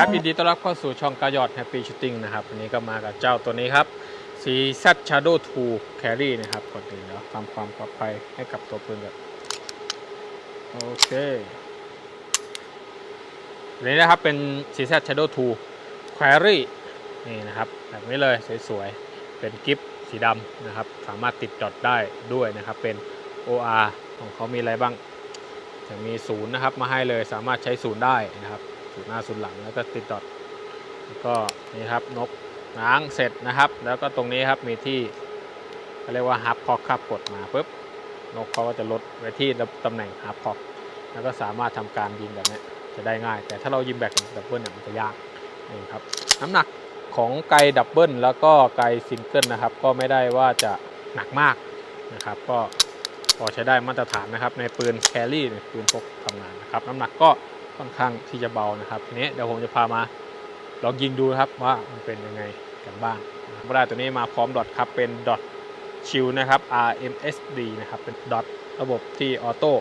ครับยินดีต้อนรับเข้าสู่ช่องกายอดแฮปปี้ชูตติ้งนะครับวันนี้ก็มากับเจ้าตัวนี้ครับ CZ Shadow 2 Carry นะครับก่อนอื่นเดี๋ยวทำความปลอดภัยให้กับตัวปืนก่อนโอเคอันนี้นะครับเป็น CZ Shadow 2 Carry นี่นะครับแบบนี้เลยสวยๆ เป็นกิฟสีดำนะครับ สามารถติดจอดได้ด้วยนะครับ เป็น OR ของเขามีอะไรบ้างจะมีศูนย์นะครับมาให้เลยสามารถใช้ศูนย์ได้นะครับ ศูนย์หน้าศูนย์หลังแล้วก็ติดดอทก็นี่ครับนกง้างเสร็จนะครับ แล้วก็ตรงนี้ครับมีที่เขาเรียกว่าฮับคอกครับกดมาปุ๊บนกเขาก็จะลดไว้ที่ตำแหน่งฮับคอกแล้วก็สามารถทำการยิงแบบนี้จะได้ง่าย แต่ถ้าเรายิงแบบดับเบิลเนี่ยมันจะยากนี่ครับน้ำหนักของไกดับเบิลแล้วก็ไกซิงเกิลนะครับ ก็ไม่ได้ว่าจะหนักมากนะครับ ก็พอใช้ได้มาตรฐานนะครับ ในปืนแครี่ในปืนพกทำงานนะครับ น้ำหนักก็ ค่อนข้างที่จะเบานะครับทีนี้เดี๋ยวผมจะพามาลองยิงดูนะครับว่ามันเป็นยังไงกันบ้างนะครับได้ตัวนี้มาพร้อมดอทครับเป็นดอทชิลนะครับ RMSD นะครับเป็นดอทระบบที่ออโต้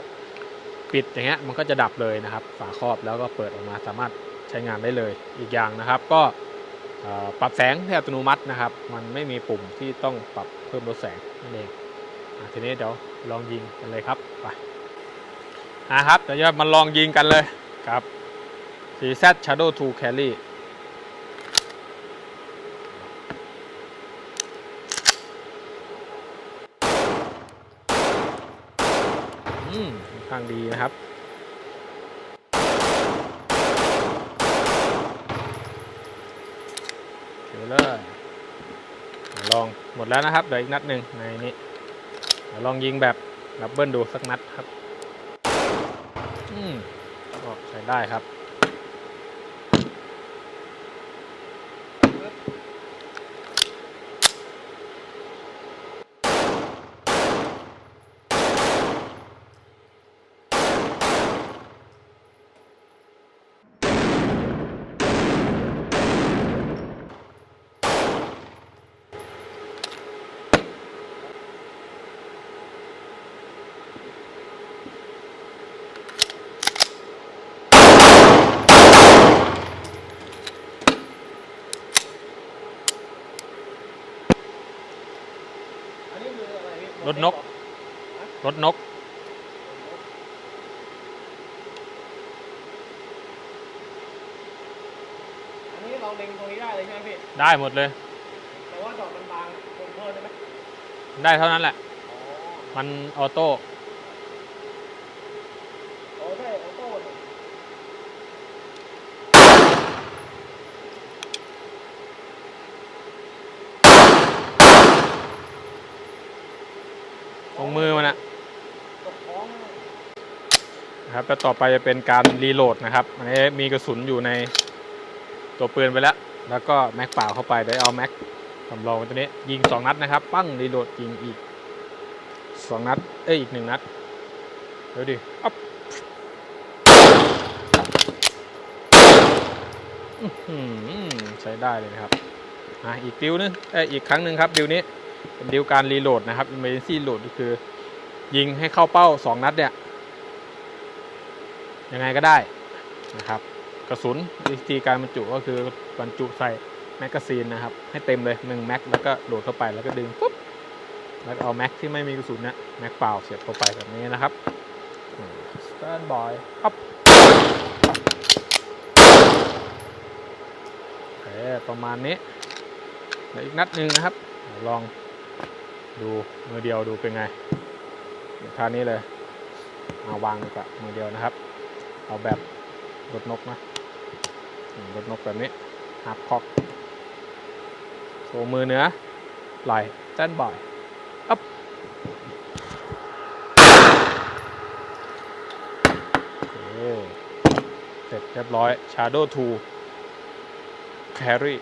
ปิดอย่างเงี้ยมันก็จะดับเลยนะครับ ฝาครอบแล้วก็เปิดออกมาสามารถใช้งานได้เลยอีกอย่างนะครับ ก็ปรับแสงที่อัตโนมัตินะครับ มันไม่มีปุ่มที่ต้องปรับเพิ่มลดแสงนั่นเองอทีนี้เดี๋ยวลองยิงกันเลยครับไปนะครับเดี๋ยวจะมาลองยิงกันเลย ครับ CZ Shadow 2 Carry อืมค่อนข้างดีนะครับเดี๋ยวเลยลองหมดแล้วนะครับเดี๋ยวอีกนัดหนึ่งในนี้เดี๋ยวลองยิงแบบดับเบิลดูสักนัดครับ อืม ก็ใช้ได้ครับ รพี่รถนก รถนก อันนี้เราเล็งตรงนี้ได้เลยใช่ไหมพี่ ได้หมดเลย แต่ว่าดอกมันบางคงเพิ่มได้ไหมได้เท่านั้นแหละอ๋อมันออโต้ โอ้ใช่ออโต้เนี่ย ตรงมือมันอะนะนะครับแล้วต่อไปจะเป็นการรีโหลดนะครับอันนี้มีกระสุนอยู่ในตัวปืนไปแล้ว แล้วก็แม็กเปล่าเข้าไปเดี๋ยวเอาแม็กสำรองว้ตัวนี้ยิง 2 นัดนะครับ ปั้งรีโหลดยิงอีก 2 นัด เอ้ยอีก 1 นัดเดี๋ยวดิอ๊อบอื้อหือใช้ได้เลยนะครับอะอีกดิวนึงเอ้ยอีกครั้งหนึ่งครับดิวนี้ เป็นดิวการรีโหลดนะครับ emergency load ก็คือ ยิงให้เข้าเป้า 2 นัดเนี่ย ยังไงก็ได้นะครับ กระสุนวิธีการบรรจุก็คือบรรจุใส่แมกกาซีนนะครับ ให้เต็มเลย1แม็กแล้วก็โหลดเข้าไปแล้วก็ดึงปุ๊บแล้วก็เอาแม็กที่ไม่มีกระสุนเนี่ยแม็กเปล่าเสียบเข้าไปแบบนี้นะครับสแตนบอยครับโอเคประมาณนี้เดี๋ยวอีกนัดหนึ่งนะครับเดี๋ยวลอง ดูมือเดียวดูเป็นไงท่านี้เลยเอาวางดีกว่ามือเดียวนะครับ เอาแบบรถนกนะรถนกแบบนี้หับคอกโซมือเหนือไหลแตนบ่อยอัพโอเคเสร็จเรียบร้อย Shadow 2 Carry